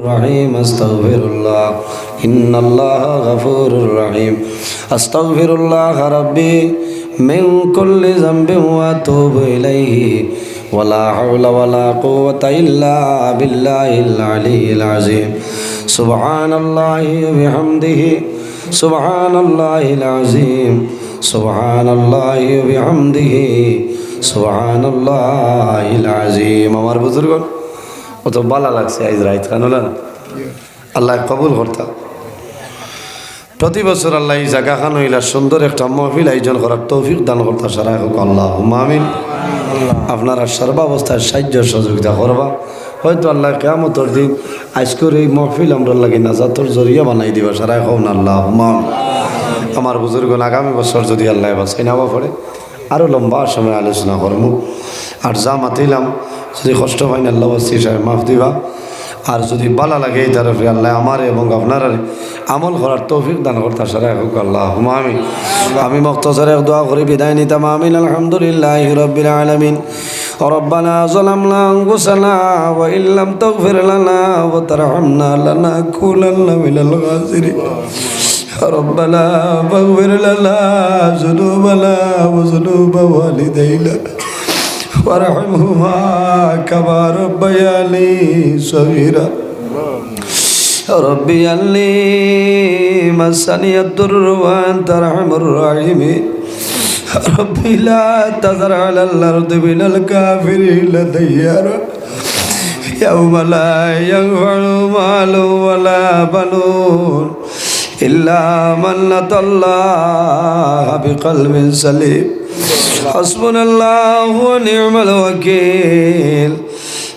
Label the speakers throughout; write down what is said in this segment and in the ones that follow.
Speaker 1: الرحيم استغفر الله إن الله غفور رحيم استغفر الله ربي من كل ذنب واتوب إليه ولا حول ولا قوة إلا بالله العلي العظيم سبحان الله وبحمده سبحان الله العظيم سبحان الله وبحمده سبحان الله العظيم আমার বুজুর্গণ অত বালা লাগছে আইজ রাইত খান হলেন আল্লাহ কবুল করতাম প্রতি বছর আল্লাহ এই জায়গা খান হইলা সুন্দর একটা মহফিল আয়োজন করার তৌফিক দান করতা সারা হোক আল্লাহ মামিন আপনারা সর্বাবস্থায় সাহায্য সহযোগিতা করবা। হয়তো আল্লাহ কেমতর দিন আজকের এই মহফিল আমরা লাগে নাজাতর জরিয়া বানাই দিবা সারা হোক আল্লাহ মাম আমার বুজুর্গ আগামী বছর যদি আল্লাহ বাসাই নাবা পড়ে আরও লম্বা সময় আলোচনা করব আর যা মাতিলাম যদি কষ্ট হয় না আল্লাহ বাসি সাহেব মাফ দিবা আর যদি বালা লাগে এই তরফে আল্লাহ আমার এবং আপনার আমল করার তৌফিক দান করতে সারা হোক আল্লাহ আমি আমি মক্তসরে দোয়া করে বিদায় নিতাম আমিন আলহামদুলিল্লাহ রবিল আলমিন ربنا ظلمنا أنفسنا وإن لم تغفر لنا وترحمنا لنكونن من الخاسرين ربنا فاغفر لنا ذنوبنا وذنوب والدينا وارحمهما كما ربياني صغيرا ربي أني مسني الضر وأنت أرحم الراحمين ربي لا تذر على الأرض من الكافرين ديارا يوم لا ينفع مال ولا بنون إلا من أتى الله بقلب سليم حسبنا الله ونعم الوكيل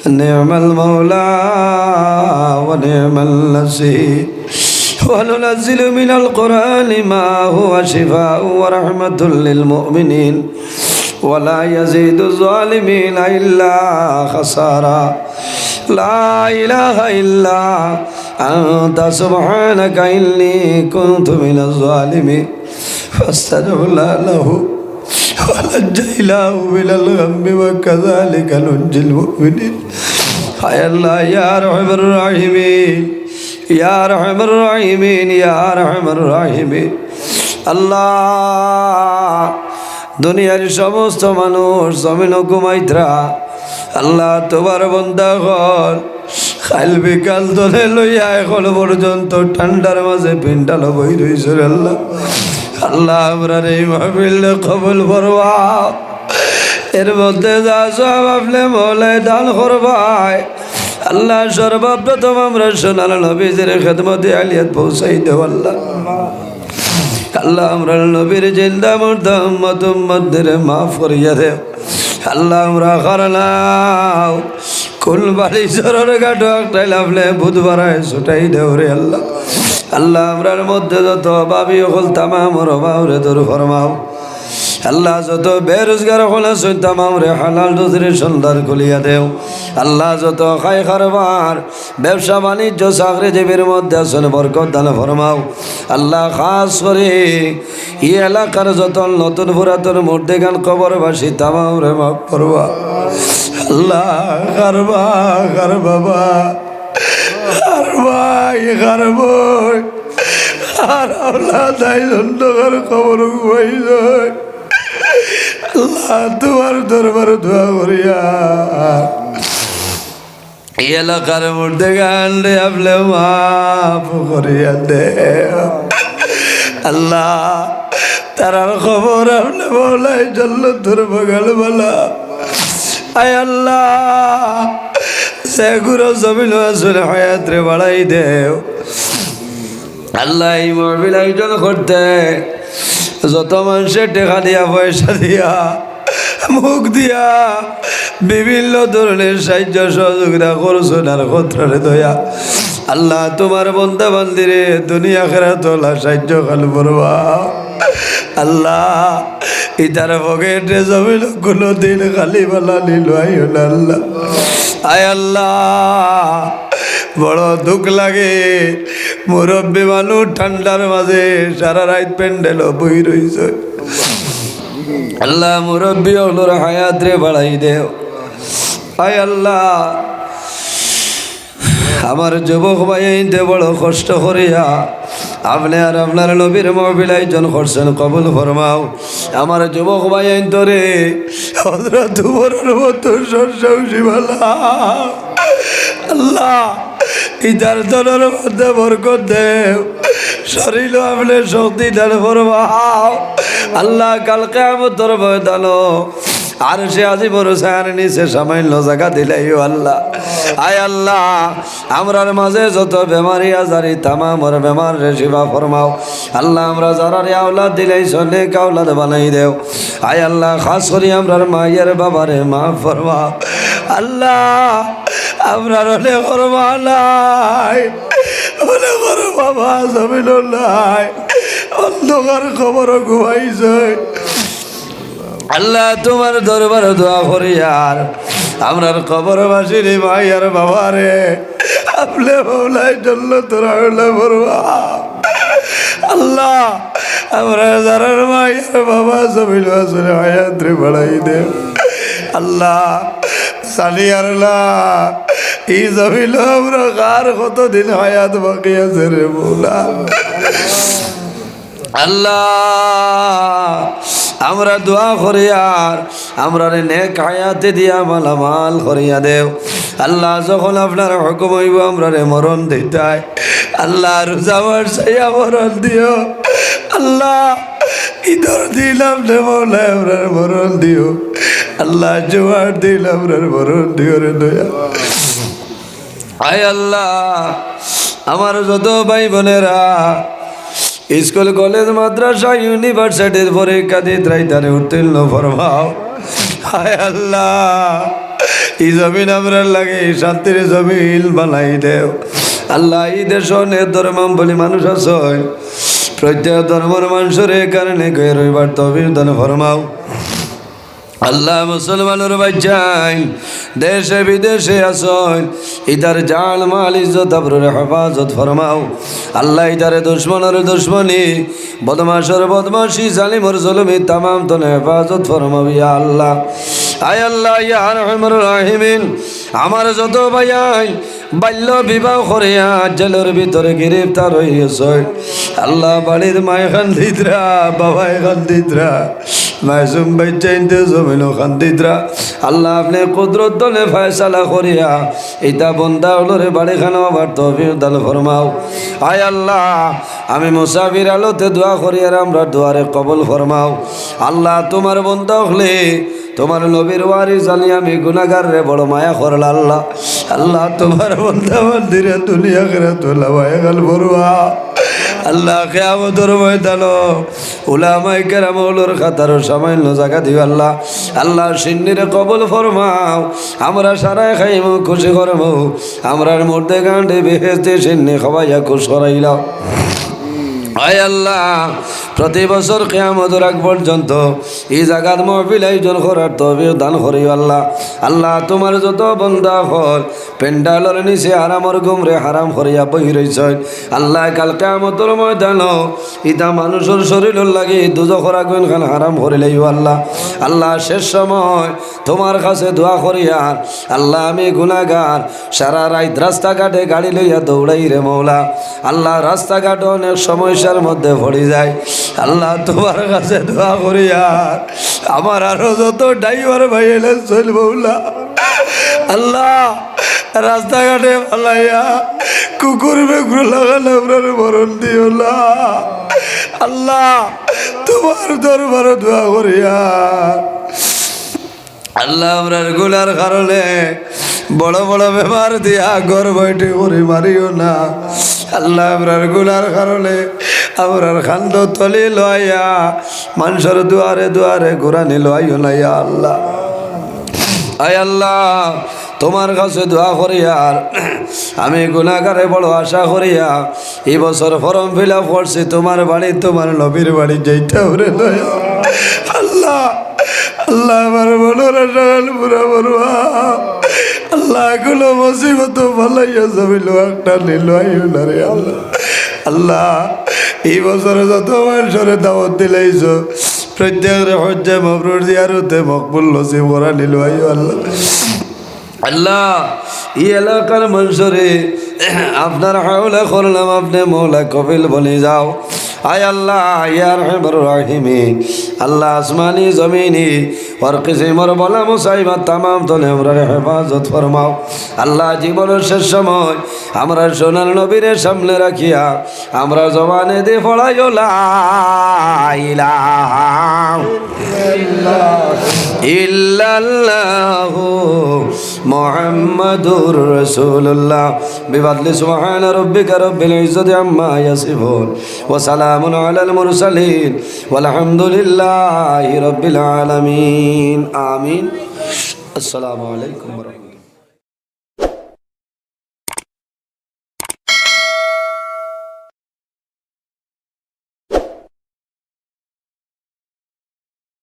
Speaker 1: نعم المولى ونعم النصير وننزل من القرآن ما هو شفاء ورحمة للمؤمنين ولا يزيد الظالمين إلا خسارا لا إله إلا أنت سبحانك إني كنت من الظالمين فاستجبنا له আনজাইলাহু মিনাল গাম্মি ওয়া কাযালিকা নুনজিল মুমিনিন হায় আল্লাহ ইয়া রাহমানুর রাহিমিন ইয়া রাহমানুর রাহিমিন ইয়া রাহমানুর রাহিমিন আল্লাহ দুনিয়ার সমস্ত মানুষ জমিন ঘুমাইত্রা আল্লাহ তোমার বন্দা ঘর খাইল বিকাল দলে লইয়া এখন পর্যন্ত ঠান্ডার মাঝে পিন্ডালো বই রইছে আল্লাহ। আল্লাহ আমরা এই মাহফিল কবুল করবা। এর মধ্যে যা সব আপনি মলাই দান করবাই। আল্লাহ সর্বপ্রথম আমরা সোনার নবীজের খেদমতে আলিয়াত পৌঁছাই দেব আল্লাহ। আল্লাহ আমরা নবীর জিন্দা মুর্দম মতুম্মদের মাফ করিয়া দেব আল্লাহ আমরা করলাম কুল বাড়ি সরর গাটো একটাই লাভলে বুধবারায় ছুটাই দেও রে আল্লাহ। আল্লাহ আমরার মধ্যে যত অভাবী হল তামামর অভাব রে তোর ফরমাও। আল্লাহ যত বেরোজগার হলে সৈতামাম রে হালাল রুজরে সুন্দর খুলিয়া দেও। আল্লাহ যত খাই খারবার, ব্যবসা বাণিজ্য চাকরি জীবের মধ্যে আসলে বরকত দান ফরমাও। আল্লাহ খাস করে ই এলাকার যত নতুন পুরাতন মূর্তি গান কবরবাসী তামাম রে মাফ করবা। আল্লাহ কারবা কার বাবা। ভাই আর বই। আর আল্লাহ তাই সুন্দর খবর ঘুমাইল আল্লাহ তোমার দরবার দোয়া করিয়া। এই এলাকার মধ্যে গান রে আপলে মাফ করিয়া দে। আল্লাহ, তারার খবর আপনি বলাই চলল তোর বগাল বলা। আয় আল্লাহ সেগুলো জমিন আসলে হায়াত রে বাড়াই দেও। আল্লাহ এই মহবিল আয়োজন করতে যত মানুষের টেকা দিয়া, পয়সা দিয়া, মুখ দিয়া বিভিন্ন ধরনের সাহায্য সহযোগিতা করছ আর ক্ষত্রে দয়া। আল্লাহ তোমার বন্ধা বান্দিরে দুনিয়া খেরা তোলা সাহায্য খাল করবা। আল্লাহ ইতার পকেটে জমিল কোনো দিন খালি বেলা নিল আল্লাহ। আয় আল্লাহ, বড় দুঃখ লাগে। মুরব্বী মানুষ ঠান্ডার মাঝে সারা রাত প্যান্ডেল বই রইছে। আল্লাহ মুরব্বী হলোর হায়াত রে বাড়াই দেও। আয় আল্লাহ। আমার যুবক ভাই আইনতে বড় কষ্ট করিয়া আপনি আর আপনার নবীর মহবিল আয়োজন করছেন, কবুল ফরমাও। আমার যুবক ভাই আইন মতো শস্যবালা আল্লাহ ইদার দলের মধ্যে বরকত দেব শরীর আপনি শক্তি দান ফরমাও। আল্লাহ কালকে আমার তোর বয়দানো আর সে আজি বড় সায়ার নিচে সামান্য জায়গা দিলাই আল্লাহ। আয় আল্লাহ, আমরার মাঝে যত বেমারি আজারি, তামামর বেমার রে শিবা ফরমাও। আল্লাহ, আমরা যারা আওলাদ দিলাই সনে কাউলাদ বানাই দেও। আয় আল্লাহ, খাস করি আমরার মায়ের বাবারে মা ফরমাও আল্লাহ, আমরার হলে ফরমা নাই। হলে করো বাবা জমিল অন্ধকার খবর ঘুমাইছে। আল্লাহ, তোমার দরবার দোয়া করি আর আমরার কবর বাসির ভাই আর বাবা রে আপনি মৌলাই জন্য তোরা হলে বলবা আল্লাহ, আমরা যারার ভাই আর বাবা জমিল আসলে হায়াত্রে বাড়াই দে। আল্লাহ সালি আল্লাহ, এই জমিল আমরা কার কতদিন হায়াত বাকি আছে রে মৌলা? আল্লাহ আমরা দোয়া করি আর আমরা নেক হায়াতে দিয়া মালামাল করিয়া দেও। আল্লাহ যখন আপনার হুকুম হইব, আমরা রে মরণ দিতাই। আল্লাহ রোজাবার সাইয়া মরণ দিও। আল্লাহ ইদর দিলাম রে মৌলা আমরা মরণ দিও। আল্লাহ জোয়ার দিলাম রে মরণ দিও রে দয়া। আয় আল্লাহ, আমার যত ভাই বোনেরা স্কুল, কলেজ, মাদ্রাসা, ইউনিভার্সিটির পরীক্ষা দিয়ে ত্রাইতারে উত্তীর্ণ ফরমাও। হায় আল্লাহ, এই জমিন আমরা লাগে শান্তির জমিন বানাই দেও। আল্লাহ, এই দেশ ধর্মাম বলি মানুষ আছে প্রত্যেক ধর্মের মানুষের কারণে গয়ে রবিবার তবির দান ফরমাও। আল্লাহ মুসলমানের বাচ্চাই দেশে বিদেশে আসন ইদার জাল মাল ইজ্জত, আবরুর হেফাজত ফরমাও। আল্লাহ ইদারে দুশ্মনের দুশ্মনী বদমাসর বদমাসি জালিমর জলমি তামাম তন হেফাজত ফরমাও, ইয়া আল্লাহ। আয় আল্লাহ, ইয়া রহমর রাহিমিন। আমার যত ভাইয়াই বাল্য বিবাহ করিয়া জেলের ভিতরে গ্রেফতার হইয়াছে আল্লাহ বাড়ির মায় খান্দিতরা বাবাই খান্দিতরা মাসুম বাইচাইতে জমিন আল্লাহ আপনি কুদরত দলে ফয়সালা করিয়া ইতা বন্দা হলরে বাড়ি খানো আবার তফির দাল ফরমাও। আয় আল্লাহ, আমি মুসাফির আলোতে দোয়া করিয়া আমরা দোয়ারে কবল ফরমাও। আল্লাহ, তোমার বন্দা হলে তোমার নবীর ওয়ারি জানি আমি গুনাগার রে বড় মায়া করল আল্লাহ। আল্লাহ, তোমার বন্ধা মন্দিরে দুনিয়া করে তোলা মায়া গাল বড়ুয়া আল্লাহ কেয়ামতর ময়দান উলামাই কেরামৌলর খাতার সামান্য জায়গা দিও আল্লাহ। আল্লাহ সিন্নির কবল ফরমাও, আমরা সারাই খাইমো, খুশি করব আমরার মধ্যে গান্ডে বেহেস্তে সিন্নি খাওয়াইয়া খুশ করাইলাম। আয় আল্লাহ, প্রতি বছর কেয়ামত রাখ পর্যন্ত এই জাগাত মহফিল আয়োজন করার তবে দান করি আল্লাহ। আল্লাহ তোমার যত বন্ধা হল, পেন্ডালর নিচে আরামর গুমরে হারাম করিয়া বহি রইছ আল্লাহ কাল কেয়ামতর ময়দান ইতা মানুষের শরীর লাগে দুজখরা গুণ খান হারাম করিলেই আল্লাহ। আল্লাহ শেষ সময় তোমার কাছে দোয়া করিয়া, আল্লাহ আমি গুনাগার সারা রাত রাস্তাঘাটে গাড়ি লইয়া দৌড়াই রে মৌলা। আল্লাহ রাস্তাঘাট অনেক সমস্যার মধ্যে পড়ে যায়। আল্লাহ তোমার কাছে দোয়া করিয়া আমার আরও যত ড্রাইভার ভাই এলে চলবো আল্লাহ, রাস্তাঘাটে পালাইয়া কুকুর বেকুর লাগালে আপনার মরণ দিও আল্লাহ, তোমার দরবার দোয়া করিয়া আল্লাহ আমরারগুলার কারণে বড় বড় বেমার দিয়া ঘর বইটে করে মারিও না। আল্লাহ আমরারগুলার কারণে আমরার খান্দ তলি লইয়া, মানুষের দুয়ারে দুয়ারে ঘুরানি লইও না, ইয়া আল্লাহ। আয় আল্লাহ, তোমার কাছে দোয়া করি আর আমি গুণাগারে বড় আশা করিয়া এই বছর ফর্ম ফিল আপ করছি, তোমার বাড়ি, তোমার নবীর বাড়ি ওরে দয়া আল্লাহ আল্লাহ আমার মনোর সকাল পুরা বড়ুয়া আল্লাহ, এগুলো মুসিবত ভালাইয়া জমিল একটা নিল, আইও রে আল্লাহ। আল্লাহ, এই বছরে যত মানুষের দাওয়াত দিলাইছ প্রত্যেকের হজ্জে, মবরুর দিয়ারতে মকবুল নসিব করা নিল, আইও আল্লাহ। আল্লাহ, এই এলাকার মানুষরে, আপনার হাওলা করলাম, আপনি মৌলা কপিল বলে যাও। আয় আল্লাহ ইয়ার হেবর রাহিমি। আল্লাহ আসমানি, জমিনি ওর কিসিমর বলা মুসাইবা তামাম তলে আমরা হেফাজত ফরমাও। আল্লাহ জীবনের শেষ সময় আমরা সোনার নবীরে সামনে রাখিয়া আমরা জবানে দিয়ে পড়াইও লা ইলাহা ইল্লাল্লাহু মুহাম্মাদুর রসুল্লাহ বিবাদলি সুবহান রাব্বিকা রব্বিল ইজ্জতি আম্মা ইয়াসিফুন। ওয়া সালামুন আলাল মুরসালিন। ওয়ালহামদুলিল্লাহি রব্বিল আলামিন। আমিন। আসসালামু আলাইকুম ওয়া